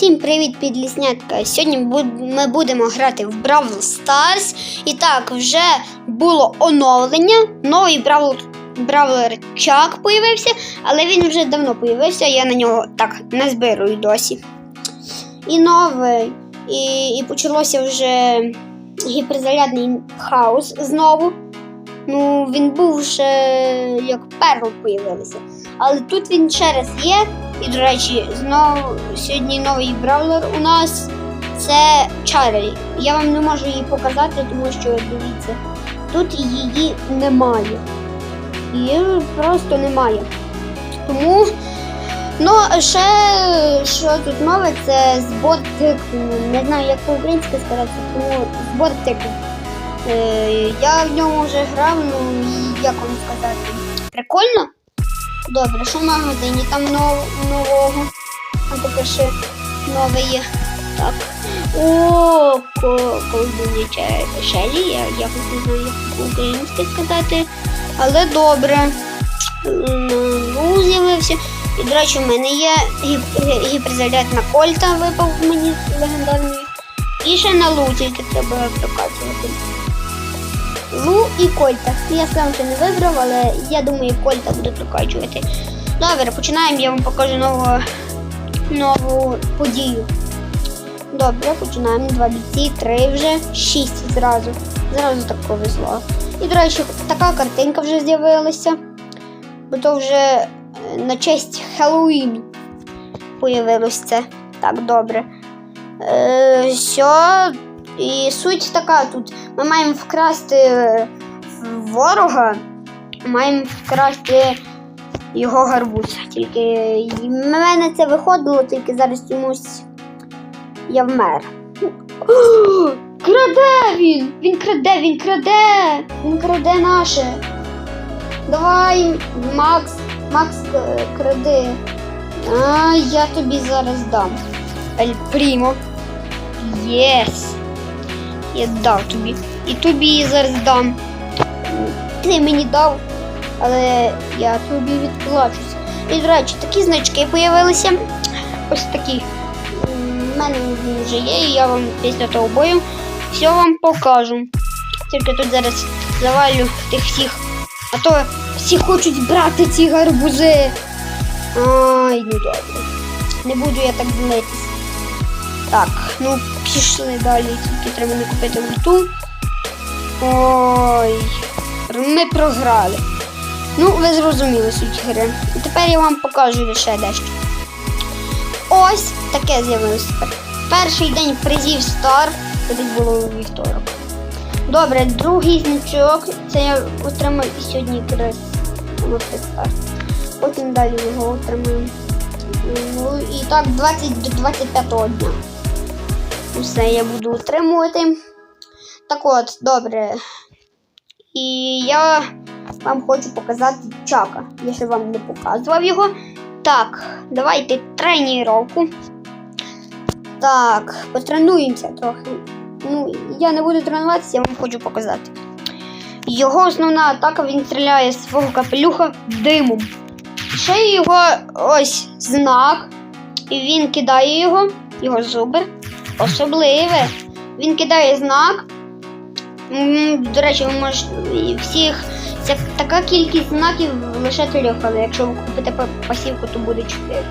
Всім привіт, підліснятка! Сьогодні ми будемо грати в Бравл Stars. І так, вже було оновлення. Новий Бравл Бравлер Чак появився, але він вже давно появився, я на нього так не збираю досі. І новий. І, і почалося вже гіперзарядний хаос знову. Ну, він був ще як перл появилися. Але тут він ще раз є. І, до речі, знову сьогодні новий бравлер у нас це Чарлі. Я вам не можу її показати, тому що дивіться, тут її немає. Її просто немає. Тому, ну, ще що тут нове, це збор тикв. Не знаю, як по-українськи сказати, тому збор тикв. Е, я в ньому вже грав, ну як вам сказати, прикольно. Добре, що в магазині там нов- нового? Там таке ще нове є. Так. О, ко- колдуня Шелі, я якось не знаю, як по-українськи сказати. Але добре. Ну, з'явився. І, до речі, в мене є гіп- гіперзаряд на Кольта випав мені легендарний. І ще на Лу треба прокачувати. Лу і Кольта. Я сам ще не вибрав, але я думаю, Кольта буде прокачувати. Добре, починаємо, я вам покажу нову, нову подію. Добре, починаємо. Два бійці, три вже, шість зразу. Зразу так повезло. І, до речі, така картинка вже з'явилася. Бо то вже е, на честь Хеллоуіну появилось це. Так, добре. Е, все. І суть така тут. Ми маємо вкрасти е, ворога, маємо вкрасти його гарбуз. Тільки в мене це виходило, тільки зараз чомусь я вмер. О, краде він! Він краде, він краде! Він краде наше. Давай, Макс, Макс к- кради. А, я тобі зараз дам. Ель Прімо. Єс! Я дав тобі. І тобі її зараз дам. Ти мені дав, але я тобі відплачусь. І, до речі, такі значки з'явилися. Ось такі. У мене вже є, і я вам після того бою все вам покажу. Тільки тут зараз завалю тих всіх. А то всі хочуть брати ці гарбузи. Ай, ну добре. Не буду я так злитись. Так, ну пішли далі, тільки треба не купити ульту. Ой, ми програли. Ну, ви зрозуміли суть гри. І тепер я вам покажу лише дещо. Ось таке з'явилося. Перший день призів Стар, десь було у вівторок. Добре, другий значок, це я отримав і сьогодні якраз. Потім далі його отримаємо. Ну і так 20 до 25 дня. Все я буду отримувати. Так от, добре. І я вам хочу показати Чака. Я ще вам не показував його. Так, давайте тренування. Так, потренуємося трохи. Ну, я не буду тренуватися, я вам хочу показати. Його основна атака він стріляє з свого капелюха димом. Ще його ось знак. І він кидає його, його зубр. Особливе. Він кидає знак. До речі, ви можете всіх. Це така кількість знаків лише трьох, але якщо ви купите пасівку, то буде чотири.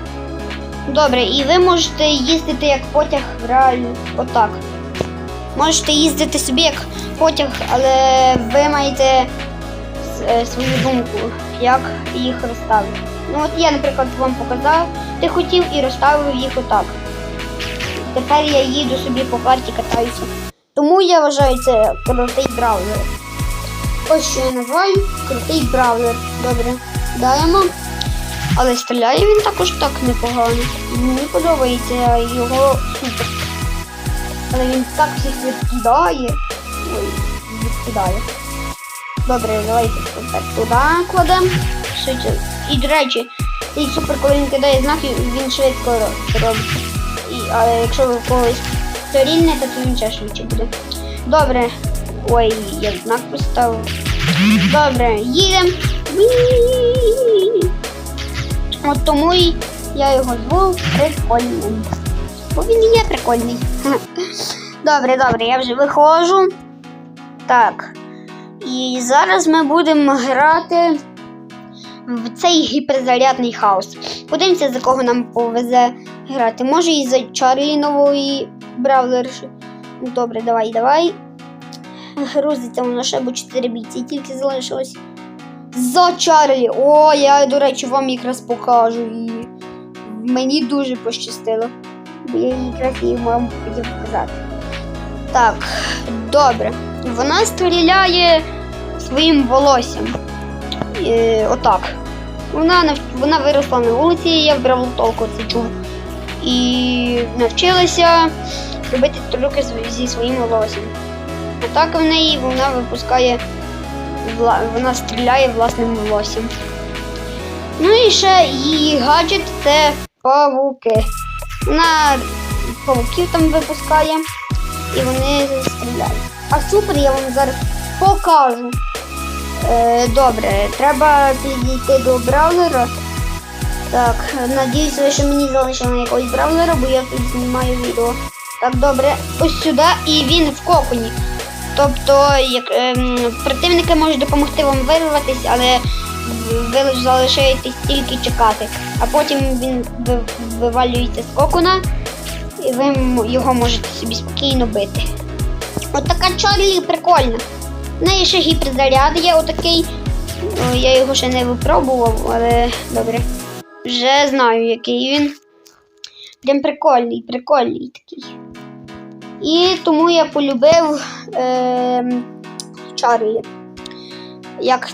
Добре, і ви можете їздити як потяг реалі. Отак. Можете їздити собі як потяг, але ви маєте е, свою думку, як їх розставити. Ну от я, наприклад, вам показав, ти хотів і розставив їх отак. Тепер я їду собі по карті катаюся. Тому я вважаю це крутий браузер. Ось що я називаю крутий браузер. Добре, даємо. Але стріляє він також так непогано. Мені подобається його супер. Але він так всіх відкидає. Ой, відкидає. Добре, давайте туди кладемо. І, до речі, цей супер, коли він кидає знаки, він швидко ро- робить. І, але якщо ви когось сторільнете, то він ще швидше буде. Добре. Ой, я знак поставив. Добре, їдемо. От тому і я його зву прикольним. Бо він є прикольний. Добре, добре, я вже виходжу. Так. І зараз ми будемо грати в цей гіперзарядний хаос. Подивимося, за кого нам повезе грати. Може і за Чарлі нової бравлерші. Ну, Добре, давай, давай. Грузиться воно ще, бо 4 бійці тільки залишилось. За Чарлі! О, я, до речі, вам якраз покажу її. Мені дуже пощастило. Бо я якраз її вам хотів показати. Так, добре. Вона стріляє своїм волоссям. Е, отак. Вона, вона виросла на вулиці, я вбрав толку це чув. І навчилася робити трюки зі- своїм волоссям. А так в неї вона випускає, вона стріляє власним волоссям. Ну і ще її гаджет це павуки. Вона павуків там випускає і вони стріляють. А супер я вам зараз покажу. Е, добре, треба підійти до браузера. Так, надіюсь, ви ще мені залишили якогось браузера, бо я тут знімаю відео. Так, добре, ось сюди і він в коконі. Тобто, як ем, противники можуть допомогти вам вирватися, але ви залишаєтесь тільки чекати. А потім він вивалюється з кокона, і ви його можете собі спокійно бити. От така Чарлі прикольна. В неї ще гіперзаряд є отакий. О, Я його ще не випробував, але добре. Вже знаю, який він. Прям прикольний, прикольний такий. І тому я полюбив е, Чарлі. Як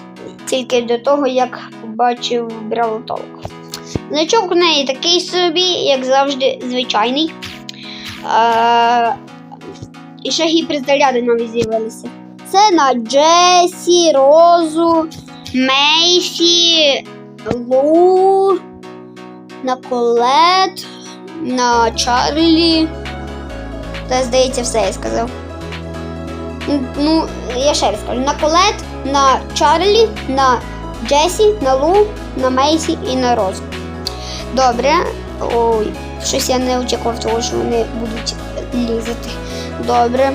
тільки до того, як побачив Бравлтолк. Значок у неї такий собі, як завжди, звичайний. А, і ще гіперзаряди нові з'явилися. Це на Джесі, Розу, Мейсі, Лу, на Колет, на Чарлі. Та, здається, все я сказав. Ну, я ще раз скажу. На Колет, на Чарлі, на Джесі, на Лу, на Мейсі і на Розу. Добре. Ой, щось я не очікував того, що вони будуть лізати. Добре.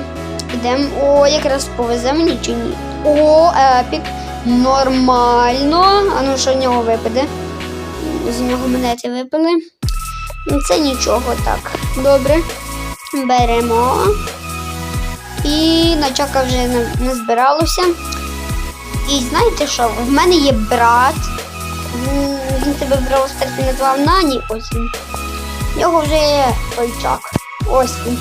Ідемо. О, якраз повезе мені чи ні. О, епік. Нормально. А ну що в нього випаде? З нього монети випали. Ну, Це нічого так. Добре. Беремо. І начака вже на- назбиралося. І знаєте що? В мене є брат. Він, він себе в Brawl Stars назвав Нані. Ось він. В нього вже є пальчак. Ось він.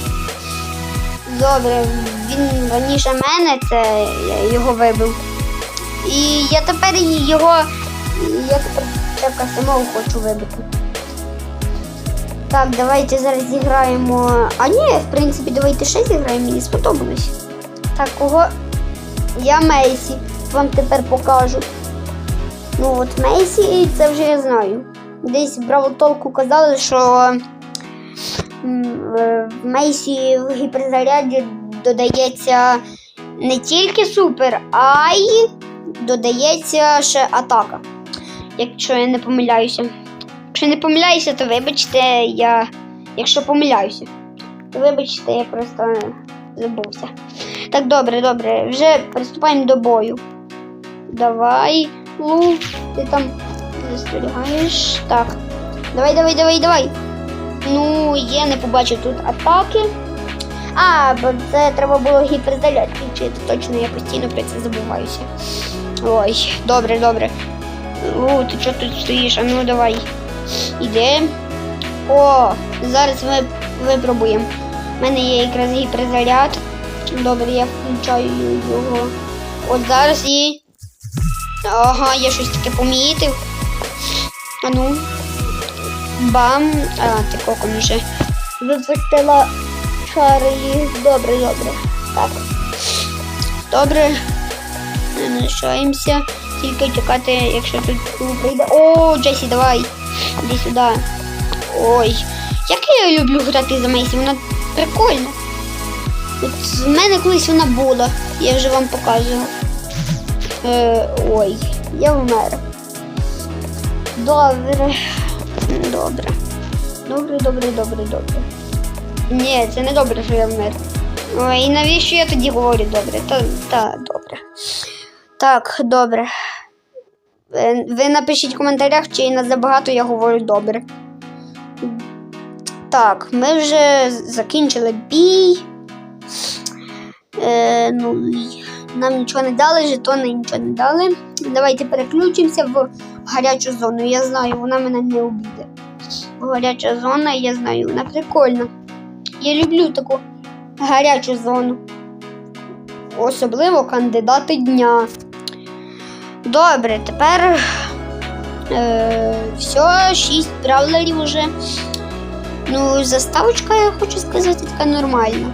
Добре, він раніше мене, це я його вибив. І я тепер його. Я тепер чека самого хочу вибити. Так, давайте зараз зіграємо. А ні, в принципі, давайте ще зіграємо, мені сподобалось. Так, кого? Я Мейсі. Вам тепер покажу. Ну от Мейсі, це вже я знаю. Десь в Толку казали, що е, в Мейсі в гіперзаряді додається не тільки супер, а й додається ще атака. Якщо я не помиляюся. Якщо не помиляюся, то вибачте, я. Якщо помиляюся, то вибачте, я просто забувся. Так, добре, добре. Вже приступаємо до бою. Давай, Лу, ти там застерігаєш. Так. Давай, давай, давай, давай. Ну, я не побачив тут атаки. А, бо це треба було гіперзаряд включити. Точно я постійно про це забуваюся. Ой, добре, добре. О, ти чого тут стоїш? А ну давай. Іде. О, зараз ми випробуємо. У мене є якраз гіперзаряд. Добре, я включаю його. От зараз і. Ага, я щось таке помітив. А ну. Бам. А, ти кокон вже випустила Чарлі. Добре, добре. Так. Добре. Лишаємося. Тільки чекати, якщо тут прийде. О, Джесі, давай. Іди сюди. Ой. Як я люблю грати за Мейсі, вона прикольна. От в мене колись вона була. Я вже вам показувала. Е, ой, я вмер. Добре. Добре. Добре, добре, добре, добре. Ні, це не добре, що я вмер. Ой, навіщо я тоді говорю добре? Та, та добре. Так, добре. Ви, ви напишіть в коментарях, чи на забагато я говорю добре. Так, ми вже закінчили бій. Е, ну, нам нічого не дали, жетони нічого не дали. Давайте переключимося в гарячу зону. Я знаю, вона мене не обійде. Гаряча зона, я знаю, вона прикольна. Я люблю таку гарячу зону. Особливо кандидати дня. Добре, тепер е, все, шість бравлерів уже. Ну, заставочка, я хочу сказати, така нормальна.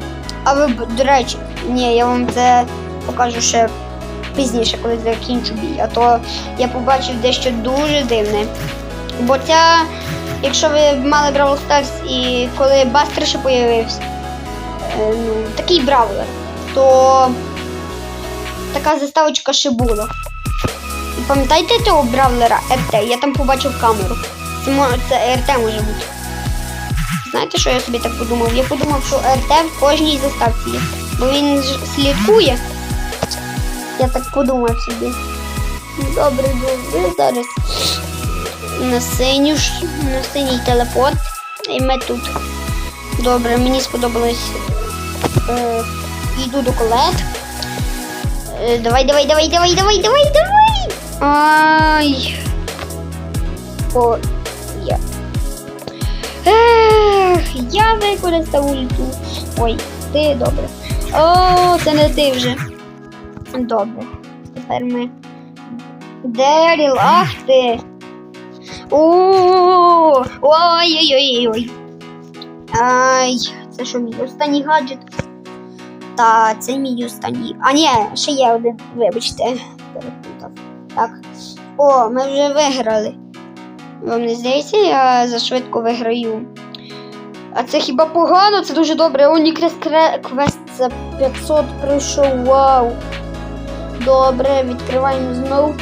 А ви, до речі, ні, я вам це покажу ще пізніше, коли закінчу бій. А то я побачив дещо дуже дивне. Бо ця, якщо ви мали Бравл Старс і коли Бастер ще появився, е, ну, такий бравлер, то така заставочка ще була. Пам'ятаєте того бравлера РТ? Я там побачив камеру. Це, це РТ може бути. Знаєте, що я собі так подумав? Я подумав, що РТ в кожній заставці є. Бо він ж слідкує. Я так подумав собі. Добре, добре, зараз на синю на синій телепорт. І ми тут. Добре, мені сподобалось. Е, йду до колет. Е, давай, давай, давай, давай, давай, давай, давай. Ай. О, є. Ех, я використав ульту. Ой, ти добре. О, це не ти вже. Добре. Тепер ми. Деріл, ах ти. О, ой-ой-ой-ой. Ай, це що мій останній гаджет? Та, це мій останній. А ні, ще є один, вибачте. Так. О, ми вже виграли. Вам не здається, я зашвидко виграю. А це хіба погано? Це дуже добре. Унікрес квест за 500 пройшов. Вау. Добре, відкриваємо знову.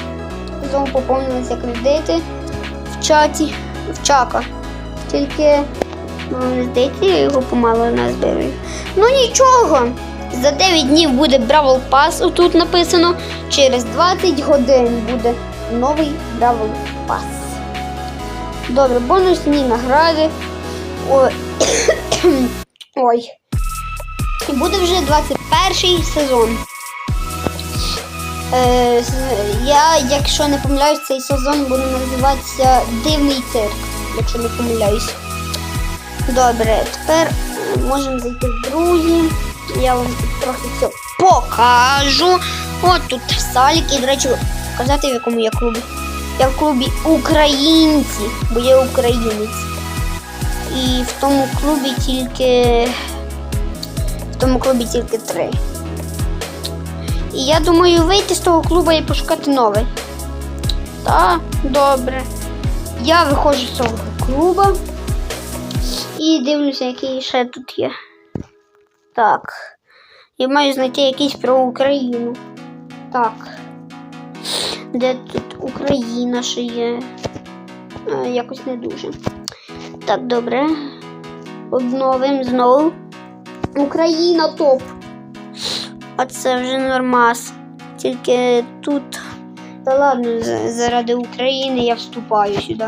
Знову поповнилися кредити в чаті. В чака. Тільки, не здається, я його помало назбираю. Ну нічого. За 9 днів буде Бравл Пас, отут написано. Через 20 годин буде новий Бравл Пас. Добре, бонусні награди. Ой. І буде вже 21 сезон. Е, я, якщо не помиляюсь, цей сезон буде називатися Дивний цирк, якщо не помиляюсь. Добре, тепер можемо зайти в друзі. Я вам тут трохи все покажу. От тут саліки, до речі, показати, в якому я клубі. Я в клубі українці, бо я українець. І в тому клубі тільки. В тому клубі тільки три. І я думаю вийти з того клубу і пошукати новий. Так, добре. Я виходжу з цього клубу і дивлюся, який ще тут є. Так. Я маю знайти якийсь про Україну. Так. Де тут Україна ще є? А, якось не дуже. Так, добре. Обновимо знову. Україна топ. А це вже нормас. Тільки тут. Та ладно, заради України я вступаю сюди.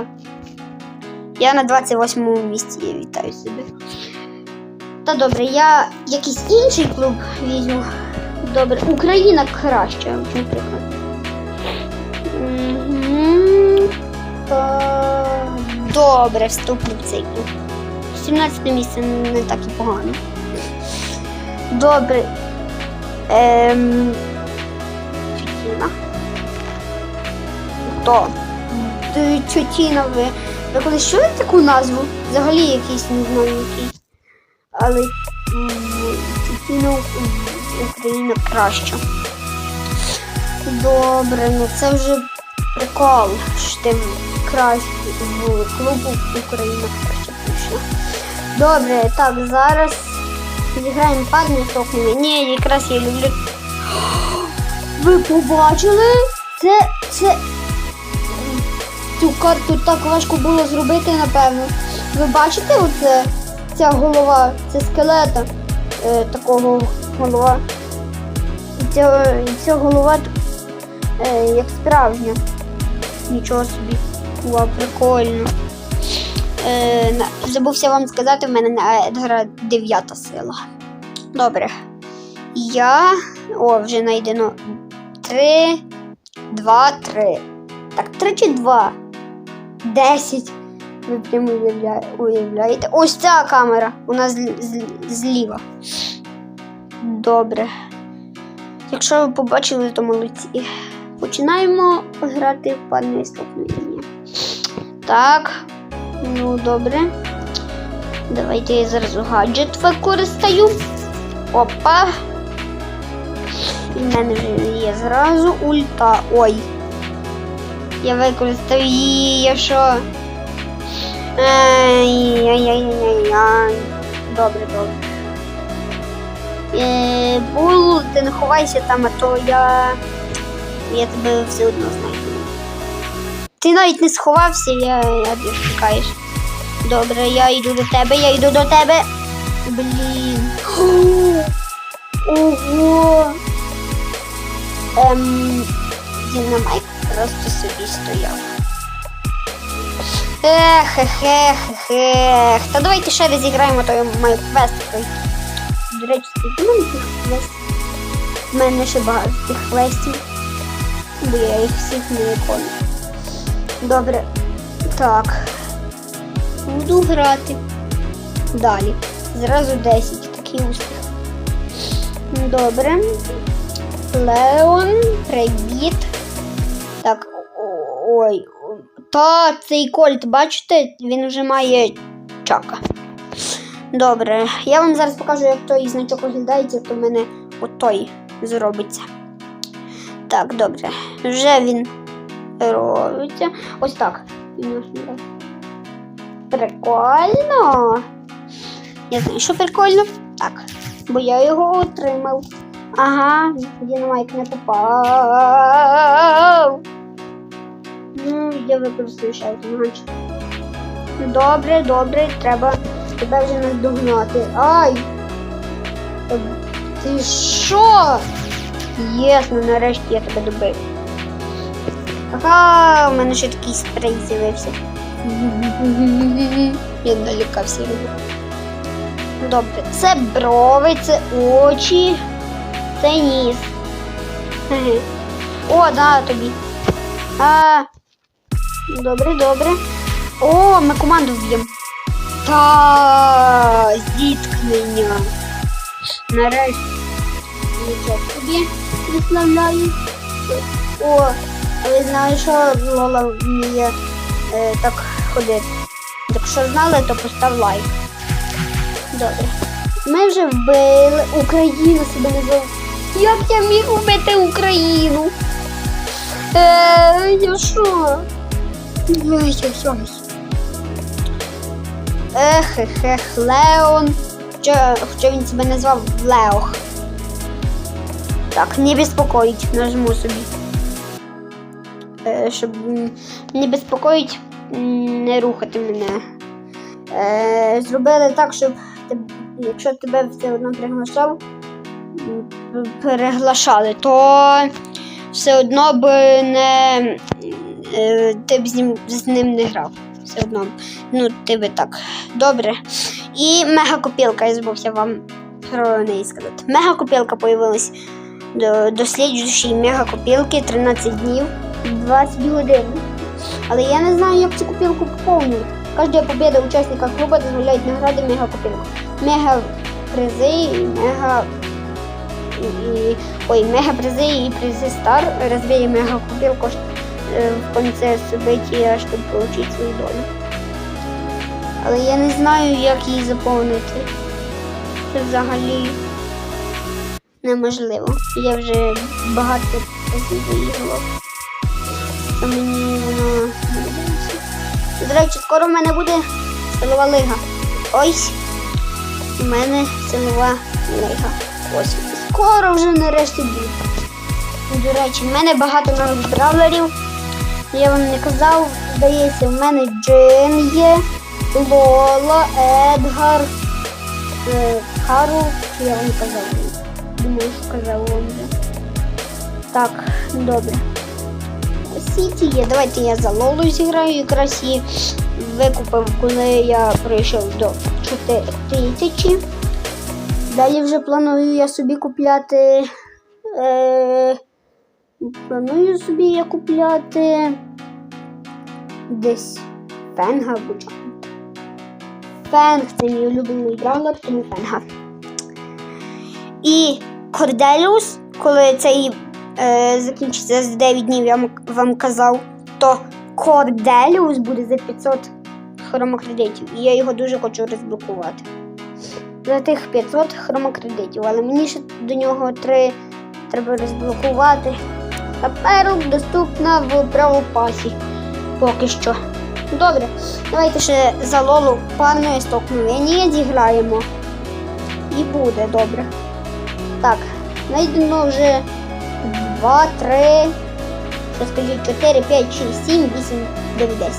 Я на 28 місці я вітаю себе. Та добре, я якийсь інший клуб візьму. Добре, Україна краща, наприклад. Добре, вступлю в цей клуб. 17 місце не так і погано. Добре. Ем... Тютіна. Хто? Т- Тютіна ви. Ви колись чули таку назву? Взагалі якийсь не. Але м, Україна краща. Добре, ну це вже прикол, що ти краще в клубу Україна краще прийшла. Добре, так, зараз зіграємо парні соками. Ні, якраз я люблю. Ви побачили? Це. це. Цю карту так важко було зробити, напевно. Ви бачите оце? Ця голова, це скелета е, такого голова. І ця, ця голова е, як справжня. Нічого собі. Вау, прикольно. Е, забувся вам сказати, в мене на Едгара дев'ята сила. Добре. Я. О, вже знайдено. Три, два, три. Так, три чи два? Десять. Ви прямо уявляєте. Ось ця камера. У нас зл- зл- зліва. Добре. Якщо ви побачили, то молодці. Починаємо грати в пане столкновення. Так. Ну, добре. Давайте я зараз гаджет використаю. Опа. І в мене вже є зразу ульта. Ой. Я використав її, я що? Ай-яй-яй-яй-яй. Добре, добре. Е, Бул, ти не ховайся там, а то я. Я тебе все одно знайду. Ти навіть не сховався, я, я ти чекаєш. Добре, я йду до тебе, я йду до тебе. Блін. Ого. Ем, Дінамайк просто собі стояв. Ех, ех, ех, ех, ех. Та давайте ще раз зіграємо, то я квест. До речі, скільки мене тих квестів? У мене ще багато тих квестів, бо я їх всіх не виконую. Добре. Так. Буду грати. Далі. Зразу 10. Такий успіх. Добре. Леон, привіт. Так, ой. Та цей кольт, бачите, він вже має чака. Добре, я вам зараз покажу, як той значок виглядається, то в мене отой зробиться. Так, добре. Вже він робиться. Ось так. Прикольно. Я знаю, що прикольно. Так. Бо я його отримав. Ага, Дінамайк не попав. Ну, я використаю ще. Добре, добре, треба тебе вже наздогнати. Ай! Ти що? Єсно, нарешті я тебе добив. Ага, у мене ще такий спрей з'явився. Я налякався його. Добре, це брови, це очі, це ніс. О, да, тобі. А, добре, добре. О, ми команду вб'ємо. Та зіткнення. Нарешті. Нічого собі висловляю. О, а ви знали, що Лола вміє е, так ходити. Якщо знали, то постав лайк. Добре. Ми вже вбили Україну себе назвав. Як я міг вбити Україну? Е, я що? Ех, ех, ех, Леон. Хоча, він себе назвав Леох. Так, не безпокоїть, нажму собі. Е, щоб не безпокоїть, не рухати мене. Е, зробили так, щоб якщо тебе все одно приглашав, переглашали, то все одно би не ти б з ним, з ним не грав. Все одно. Ну, ти би так. Добре. І мегакопілка, я забувся вам про неї сказати. Мегакопілка появилась до, до слідчої мегакопілки 13 днів 20 годин. Але я не знаю, як цю копілку поповнювати. Кожна побіда учасника клубу дозволяє награди мегакопілку. Мега призи і мега. И, ой, мега призы и призы стар. Разбей мега купилку э, в конце события, щоб получить свою долю. Але я не знаю, як її заповнити. Це взагалі неможливо. Я вже багато разів виїхала. Мені воно не подобається. До речі, скоро в мене буде силова лига. Ось. У мене силова лига. Ось. Скоро вже нарешті буде. До речі, в мене багато нових бравлерів. Я вам не казав, здається, в мене Джин є, Лола, Едгар, Е, Карл, я вам казав? Думаю, що казав вам. Так, добре. Сіті є. Давайте я за Лолу зіграю. Якраз її викупив, коли я прийшов до 4 тисячі. Далі вже планую я собі купляти. Е, планую собі я купляти десь фенга або. Фенг це мій улюблений бравлер, тому фенга. І Корделіус, коли цей е, закінчиться за 9 днів, я вам казав, то Корделіус буде за 500 хромокредитів. І я його дуже хочу розблокувати. За тих 500 хромокредитів, але мені ще до нього 3 треба розблокувати. Та перл доступна в правопасі. Поки що. Добре, давайте ще за Лолу парної столкновення зіграємо. І буде добре. Так, знайдено вже 2, 3, що скажіть, 4, 5, 6, 7, 8, 9, 10.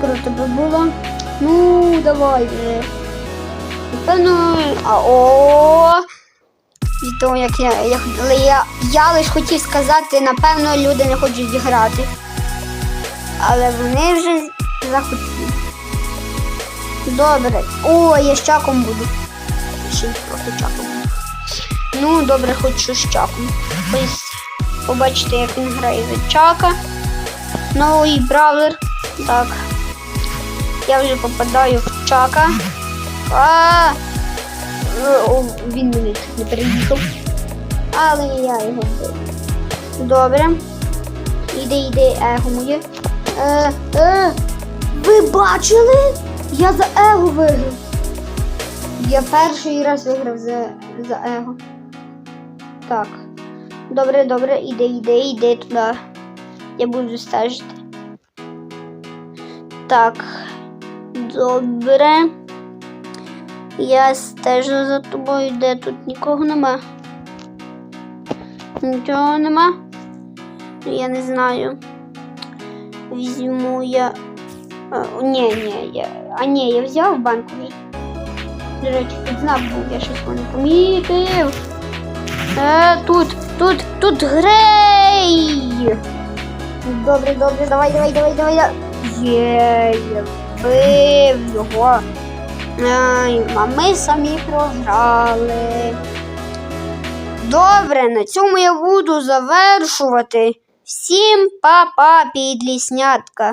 Круто би було. Ну, давай. Напевно, а о. Від як я, я, але я, я лише хотів сказати, напевно, люди не хочуть зіграти. Але вони вже захотіли. Добре. О, я з чаком буду. Ще трохи чаком. Ну, добре, хочу з чаком. Ось побачите, як він грає за чака. Новий бравлер. Так. Я вже попадаю в чака. А! Е, Він чуть не переїхав. Але я його вбив. Добре. Іде, іде его моє. Е, е, ви бачили? Я за его виграв. Я перший раз виграв за, за его. Так. Добре, добре, іде, іде, іде туди. Я буду стежити. Так. Добре. Я стежу за тобою, де тут нікого нема. Нічого нема. Я не знаю. Візьму я. А, ні, ні, я. А ні, я взяв банковий. До речі, тут знак був, я щось не помітив. Е, тут, тут, тут грей. Добре, добре, давай, давай, давай. давай. Є, я вбив його. А ми самі програли. Добре, на цьому я буду завершувати. Всім па-па, підліснятка.